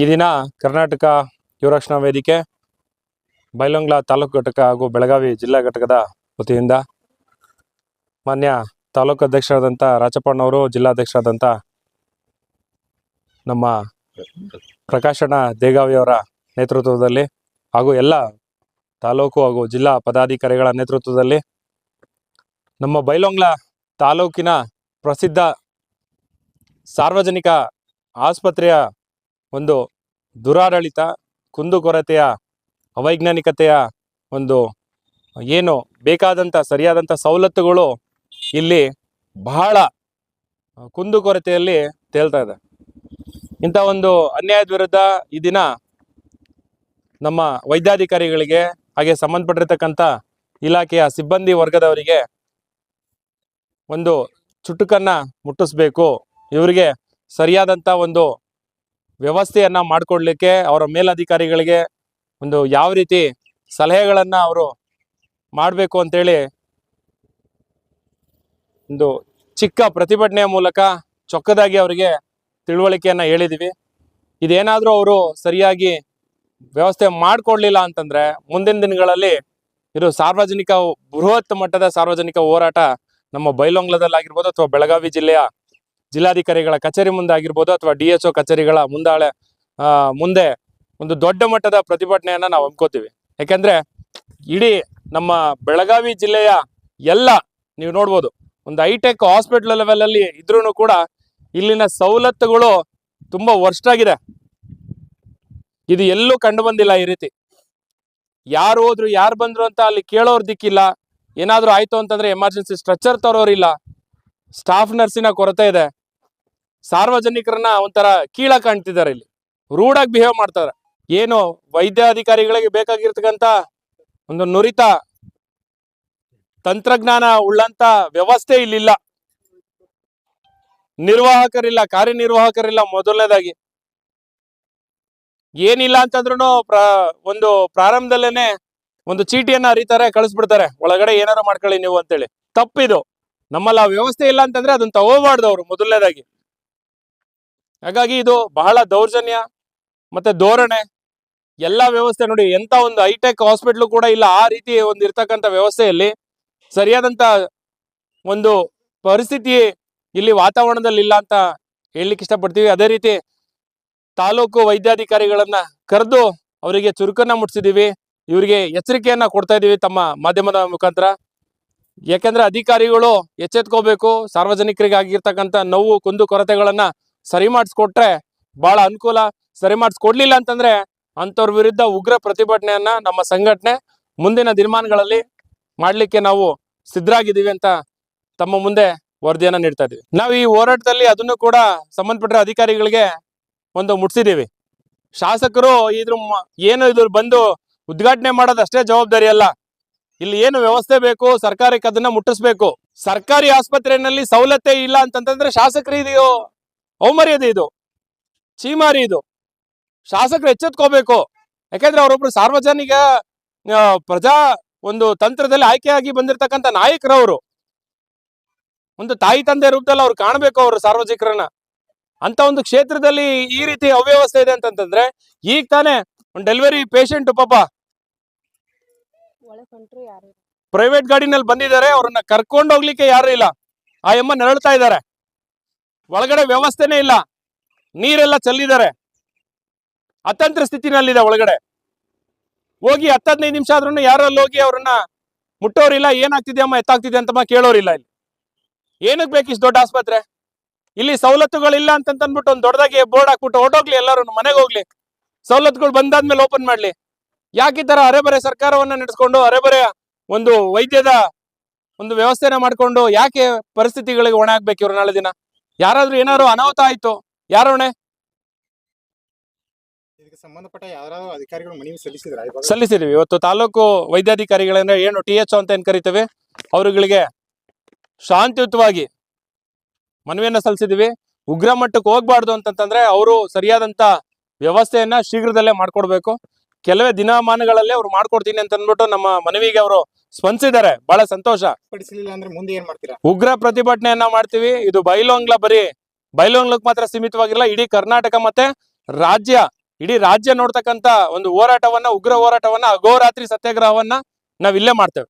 ಈ ದಿನ ಕರ್ನಾಟಕ ಯುವರಕ್ಷಣಾ ವೇದಿಕೆ ಬೈಲೊಂಗ್ಲ ತಾಲೂಕು ಘಟಕ ಹಾಗೂ ಬೆಳಗಾವಿ ಜಿಲ್ಲಾ ಘಟಕದ ವತಿಯಿಂದ ಮಾನ್ಯ ತಾಲೂಕು ಅಧ್ಯಕ್ಷರಾದಂಥ ರಾಚಪ್ಪಣ್ಣವರು ಜಿಲ್ಲಾಧ್ಯಕ್ಷರಾದಂಥ ನಮ್ಮ ಪ್ರಕಾಶಣ್ಣ ದೇಗಾವಿಯವರ ನೇತೃತ್ವದಲ್ಲಿ ಹಾಗೂ ಎಲ್ಲ ತಾಲೂಕು ಹಾಗೂ ಜಿಲ್ಲಾ ಪದಾಧಿಕಾರಿಗಳ ನೇತೃತ್ವದಲ್ಲಿ ನಮ್ಮ ಬೈಲೊಂಗ್ಲ ತಾಲೂಕಿನ ಪ್ರಸಿದ್ಧ ಸಾರ್ವಜನಿಕ ಆಸ್ಪತ್ರೆಯ ಒಂದು ದುರಾಡಳಿತ, ಕುಂದುಕೊರತೆಯ, ಅವೈಜ್ಞಾನಿಕತೆಯ ಒಂದು ಏನು ಬೇಕಾದಂಥ, ಸರಿಯಾದಂಥ ಸವಲತ್ತುಗಳು ಇಲ್ಲಿ ಬಹಳ ಕುಂದುಕೊರತೆಯಲ್ಲಿ ತೇಲ್ತಾ ಇದೆ. ಇಂಥ ಒಂದು ಅನ್ಯಾಯದ ವಿರುದ್ಧ ಈ ದಿನ ನಮ್ಮ ವೈದ್ಯಾಧಿಕಾರಿಗಳಿಗೆ ಹಾಗೆ ಸಂಬಂಧಪಟ್ಟಿರ್ತಕ್ಕಂಥ ಇಲಾಖೆಯ ಸಿಬ್ಬಂದಿ ವರ್ಗದವರಿಗೆ ಒಂದು ಚುಟುಕನ್ನ ಮುಟ್ಟಿಸ್ಬೇಕು. ಇವರಿಗೆ ಸರಿಯಾದಂಥ ಒಂದು ವ್ಯವಸ್ಥೆಯನ್ನ ಮಾಡಿಕೊಡ್ಲಿಕ್ಕೆ ಅವರ ಮೇಲಧಿಕಾರಿಗಳಿಗೆ ಒಂದು ಯಾವ ರೀತಿ ಸಲಹೆಗಳನ್ನು ಅವರು ಮಾಡಬೇಕು ಅಂತೇಳಿ ಒಂದು ಚಿಕ್ಕ ಪ್ರತಿಭಟನೆಯ ಮೂಲಕ ಚೊಕ್ಕದಾಗಿ ಅವರಿಗೆ ತಿಳುವಳಿಕೆಯನ್ನ ಹೇಳಿದ್ದೀವಿ ಇದೇನಾದರೂ ಅವರು ಸರಿಯಾಗಿ ವ್ಯವಸ್ಥೆ ಮಾಡಿಕೊಡ್ಲಿಲ್ಲ ಅಂತಂದ್ರೆ ಮುಂದಿನ ದಿನಗಳಲ್ಲಿ ಇದು ಸಾರ್ವಜನಿಕ ಬೃಹತ್ ಮಟ್ಟದ ಸಾರ್ವಜನಿಕ ಹೋರಾಟ ನಮ್ಮ ಬೈಲೊಂಗ್ಲದಲ್ಲಾಗಿರ್ಬೋದು ಅಥವಾ ಬೆಳಗಾವಿ ಜಿಲ್ಲೆಯ ಜಿಲ್ಲಾಧಿಕಾರಿಗಳ ಕಚೇರಿ ಮುಂದೆ ಆಗಿರ್ಬೋದು ಅಥವಾ ಡಿ ಎಚ್ ಕಚೇರಿಗಳ ಮುಂದಾಳೆ ಮುಂದೆ ಒಂದು ದೊಡ್ಡ ಮಟ್ಟದ ಪ್ರತಿಭಟನೆಯನ್ನ ನಾವು ಹಮ್ಕೋತೀವಿ ಯಾಕೆಂದ್ರೆ ಇಡೀ ನಮ್ಮ ಬೆಳಗಾವಿ ಜಿಲ್ಲೆಯ ಎಲ್ಲ ನೀವು ನೋಡ್ಬೋದು, ಒಂದು ಹೈಟೆಕ್ ಹಾಸ್ಪಿಟಲ್ ಲೆವೆಲಲ್ಲಿ ಇದ್ರೂ ಕೂಡ ಇಲ್ಲಿನ ಸವಲತ್ತುಗಳು ತುಂಬಾ ವರ್ಸ್ಟ್ ಆಗಿದೆ ಇದು ಎಲ್ಲೂ ಕಂಡು ಬಂದಿಲ್ಲ ಈ ರೀತಿ. ಯಾರು ಹೋದ್ರು, ಯಾರು ಬಂದ್ರು ಅಂತ ಅಲ್ಲಿ ಕೇಳೋರ್ ದಿಕ್ಕಿಲ್ಲ. ಏನಾದ್ರೂ ಆಯ್ತು ಅಂತಂದ್ರೆ ಎಮರ್ಜೆನ್ಸಿ ಸ್ಟ್ರೆಚರ್ ತರೋರಿಲ್ಲ. ಸ್ಟಾಫ್ ನರ್ಸಿನ ಕೊರತೆ ಇದೆ. ಸಾರ್ವಜನಿಕರನ್ನ ಒಂಥರ ಕೀಳ ಕಾಣ್ತಿದ್ದಾರೆ ಇಲ್ಲಿ. ರೂಢಾಗಿ ಬಿಹೇವ್ ಮಾಡ್ತಾರೆ. ಏನು ವೈದ್ಯಾಧಿಕಾರಿಗಳಿಗೆ ಬೇಕಾಗಿರ್ತಕ್ಕಂಥ ಒಂದು ನುರಿತ ತಂತ್ರಜ್ಞಾನ ಉಳ್ಳಂತ ವ್ಯವಸ್ಥೆ ಇಲ್ಲಿಲ್ಲ. ನಿರ್ವಾಹಕರಿಲ್ಲ, ಕಾರ್ಯನಿರ್ವಾಹಕರಿಲ್ಲ ಮೊದಲನೇದಾಗಿ. ಏನಿಲ್ಲ ಅಂತಂದ್ರೂ ಪ್ರ ಒಂದು ಪ್ರಾರಂಭದಲ್ಲೇನೆ ಒಂದು ಚೀಟಿಯನ್ನ ಅರಿತಾರೆ ಕಳಿಸ್ಬಿಡ್ತಾರೆ. ಒಳಗಡೆ ಏನಾರು ಮಾಡ್ಕೊಳ್ಳಿ ನೀವು ಅಂತೇಳಿ. ತಪ್ಪಿದು. ನಮ್ಮಲ್ಲಿ ಆ ವ್ಯವಸ್ಥೆ ಇಲ್ಲ ಅಂತಂದ್ರೆ ಅದನ್ನ ತಗೋಬಾರ್ದು ಅವ್ರು ಮೊದಲನೇದಾಗಿ. ಹಾಗಾಗಿ ಇದು ಬಹಳ ದೌರ್ಜನ್ಯ ಮತ್ತೆ ಧೋರಣೆ. ಎಲ್ಲ ವ್ಯವಸ್ಥೆ ನೋಡಿ, ಎಂತ ಒಂದು ಹೈಟೆಕ್ ಹಾಸ್ಪಿಟ್ಲು ಕೂಡ ಇಲ್ಲ ಆ ರೀತಿ ಒಂದು ಇರ್ತಕ್ಕಂಥ ವ್ಯವಸ್ಥೆಯಲ್ಲಿ. ಸರಿಯಾದಂತ ಒಂದು ಪರಿಸ್ಥಿತಿ ಇಲ್ಲಿ ವಾತಾವರಣದಲ್ಲಿ ಇಲ್ಲ ಅಂತ ಹೇಳಲಿಕ್ಕೆ ಇಷ್ಟಪಡ್ತೀವಿ. ಅದೇ ರೀತಿ ತಾಲೂಕು ವೈದ್ಯಾಧಿಕಾರಿಗಳನ್ನ ಕರೆದು ಅವರಿಗೆ ಚುರುಕನ್ನ ಮುಟ್ಸಿದೀವಿ ಇವರಿಗೆ ಎಚ್ಚರಿಕೆಯನ್ನ ಕೊಡ್ತಾ ಇದೀವಿ ತಮ್ಮ ಮಾಧ್ಯಮದ ಮುಖಾಂತರ. ಯಾಕಂದ್ರೆ ಅಧಿಕಾರಿಗಳು ಎಚ್ಚೆತ್ಕೋಬೇಕು ಸಾರ್ವಜನಿಕರಿಗೆ ಆಗಿರ್ತಕ್ಕಂಥ ನೋವು, ಕುಂದು ಕೊರತೆಗಳನ್ನ ಸರಿ ಮಾಡಿಸ್ಕೊಟ್ರೆ ಬಹಳ ಅನುಕೂಲ. ಸರಿ ಮಾಡಿಸ್ಕೊಡ್ಲಿಲ್ಲ ಅಂತಂದ್ರೆ ಅಂಥವ್ರ ವಿರುದ್ಧ ಉಗ್ರ ಪ್ರತಿಭಟನೆಯನ್ನ ನಮ್ಮ ಸಂಘಟನೆ ಮುಂದಿನ ದಿನಮಾನಗಳಲ್ಲಿ ಮಾಡ್ಲಿಕ್ಕೆ ನಾವು ಸಿದ್ಧರಾಗಿದ್ದೀವಿ ಅಂತ ತಮ್ಮ ಮುಂದೆ ವರದಿಯನ್ನ ನೀಡ್ತಾ ಇದೀವಿ ನಾವು ಈ ಹೋರಾಟದಲ್ಲಿ ಅದನ್ನು ಕೂಡ ಸಂಬಂಧಪಟ್ಟ ಅಧಿಕಾರಿಗಳಿಗೆ ಒಂದು ಮುಟ್ಸಿದೀವಿ ಶಾಸಕರು ಇದ್ರ ಏನು ಇದ್ರ ಬಂದು ಉದ್ಘಾಟನೆ ಮಾಡೋದಷ್ಟೇ ಜವಾಬ್ದಾರಿ ಅಲ್ಲ. ಇಲ್ಲಿ ಏನು ವ್ಯವಸ್ಥೆ ಬೇಕು, ಸರ್ಕಾರಕ್ಕೆ ಅದನ್ನ ಮುಟ್ಟಿಸ್ಬೇಕು. ಸರ್ಕಾರಿ ಆಸ್ಪತ್ರೆಯಲ್ಲಿ ಸವಲತ್ತೆ ಇಲ್ಲ ಅಂತಂತಂದ್ರೆ ಶಾಸಕರು ಇದು ಅವಮರ್ಯಾದೆ ಇದು ಚೀಮಾರಿ ಇದು. ಶಾಸಕರು ಎಚ್ಚೆತ್ಕೋಬೇಕು. ಯಾಕೆಂದ್ರೆ ಅವರೊಬ್ರು ಸಾರ್ವಜನಿಕ ಪ್ರಜಾ ಒಂದು ತಂತ್ರದಲ್ಲಿ ಆಯ್ಕೆಯಾಗಿ ಬಂದಿರತಕ್ಕಂಥ ನಾಯಕರವರು ಒಂದು ತಾಯಿ ತಂದೆ ರೂಪದಲ್ಲಿ ಅವ್ರು ಕಾಣಬೇಕು ಅವರು ಸಾರ್ವಜನಿಕರನ್ನ. ಅಂತ ಒಂದು ಕ್ಷೇತ್ರದಲ್ಲಿ ಈ ರೀತಿ ಅವ್ಯವಸ್ಥೆ ಇದೆ ಅಂತಂತಂದ್ರೆ ಈಗ ತಾನೇ ಒಂದು ಡೆಲಿವರಿ ಪೇಷಂಟ್ ಪಾಪ. ಪ್ರೈವೇಟ್ ಗಾಡಿನಲ್ಲಿ ಬಂದಿದ್ದಾರೆ ಅವ್ರನ್ನ ಕರ್ಕೊಂಡು ಹೋಗ್ಲಿಕ್ಕೆ ಯಾರು ಇಲ್ಲ. ಆ ಎಮ್ಮ ನರಳ್ತಾ ಇದ್ದಾರೆ. ಒಳಗಡೆ ವ್ಯವಸ್ಥೆನೇ ಇಲ್ಲ. ನೀರೆಲ್ಲ ಚೆಲ್ಲಿದ್ದಾರೆ. ಅತಂತ್ರ ಸ್ಥಿತಿನಲ್ಲಿದೆ ಒಳಗಡೆ. ಹೋಗಿ ಹತ್ತು ಹದಿನೈದು ನಿಮಿಷ ಆದ್ರೂ ಯಾರಲ್ಲಿ ಹೋಗಿ ಅವ್ರನ್ನ ಮುಟ್ಟೋರಿಲ್ಲ, ಏನಾಗ್ತಿದೆ ಅಮ್ಮ, ಎತ್ತಾಗ್ತಿದೆ ಅಂತಮ್ಮ ಕೇಳೋರಿಲ್ಲ ಇಲ್ಲಿ. ಏನಕ್ಕೆ ಬೇಕು ಇಷ್ಟು ದೊಡ್ಡ ಆಸ್ಪತ್ರೆ? ಇಲ್ಲಿ ಸವಲತ್ತುಗಳಿಲ್ಲ ಅಂತ ಅಂದ್ಬಿಟ್ಟು ಒಂದು ದೊಡ್ಡದಾಗಿ ಬೋರ್ಡ್ ಹಾಕ್ಬಿಟ್ಟು ಹೊರಟೋಗ್ಲಿ ಎಲ್ಲರೂ ಮನೆಗೆ ಹೋಗ್ಲಿ. ಸವಲತ್ತುಗಳು ಬಂದಾದ್ಮೇಲೆ ಓಪನ್ ಮಾಡ್ಲಿ. ಯಾಕೆ ಈ ತರ ಅರೆಬರೆ ಸರ್ಕಾರವನ್ನ ನಡೆಸ್ಕೊಂಡು ಅರೆಬರೆ ಒಂದು ವೈದ್ಯದ ಒಂದು ವ್ಯವಸ್ಥೆನ ಮಾಡ್ಕೊಂಡು ಯಾಕೆ ಪರಿಸ್ಥಿತಿಗಳಿಗೆ ಒಣ ಆಗ್ಬೇಕು ಇವ್ರು ನಾಳೆ ದಿನ? ಯಾರಾದ್ರೂ ಏನಾದ್ರು ಅನಾಹುತ ಆಯ್ತು? ಯಾರೋಣೆ ಸಂಬಂಧಪಟ್ಟ ಯಾರಾದ್ರೂ ಅಧಿಕಾರಿಗಳು ಮನವಿ ಸಲ್ಲಿಸಿದ್ರ ಸಲ್ಲಿಸಿದೀವಿ. ಇವತ್ತು ತಾಲೂಕು ವೈದ್ಯಾಧಿಕಾರಿಗಳಂದ್ರೆ ಏನು ಟಿ ಎಚ್ ಅಂತ ಏನ್ ಕರಿತೇವೆ? ಅವರುಗಳಿಗೆ ಶಾಂತಿಯುತವಾಗಿ ಮನವಿಯನ್ನ ಸಲ್ಲಿಸಿದೀವಿ. ಉಗ್ರ ಮಟ್ಟಕ್ಕೆ ಹೋಗ್ಬಾರ್ದು ಅಂತಂದ್ರೆ ಅವರು ಸರಿಯಾದಂತ ವ್ಯವಸ್ಥೆಯನ್ನ ಶೀಘ್ರದಲ್ಲೇ ಮಾಡ್ಕೊಡ್ಬೇಕು. ಕೆಲವೇ ದಿನಮಾನಗಳಲ್ಲೇ ಅವ್ರು ಮಾಡ್ಕೊಡ್ತೀನಿ ಅಂತ ಅಂದ್ಬಿಟ್ಟು ನಮ್ಮ ಮನವಿಗೆ ಅವರು ಸ್ಪಂದಿಸಿದ್ದಾರೆ. ಬಹಳ ಸಂತೋಷ. ಪಡಿಸಲಿಲ್ಲ ಅಂದ್ರೆ ಮುಂದೆ ಏನ್ ಮಾಡ್ತೀರಾ? ಉಗ್ರ ಪ್ರತಿಭಟನೆಯನ್ನ ಮಾಡ್ತೀವಿ. ಇದು ಬೈಲೋಂಗ್ಲ ಬರೀ ಬೈಲೋಂಗ್ಲಕ್ ಮಾತ್ರ ಸೀಮಿತವಾಗಿಲ್ಲ ಇಡೀ ಕರ್ನಾಟಕ ಮತ್ತೆ ರಾಜ್ಯ ಇಡೀ ರಾಜ್ಯ ನೋಡ್ತಕ್ಕಂತ ಒಂದು ಹೋರಾಟವನ್ನ ಉಗ್ರ ಹೋರಾಟವನ್ನ ಅಗೋರಾತ್ರಿ ಸತ್ಯಾಗ್ರಹವನ್ನ ನಾವ್ ಇಲ್ಲೇ ಮಾಡ್ತೇವೆ.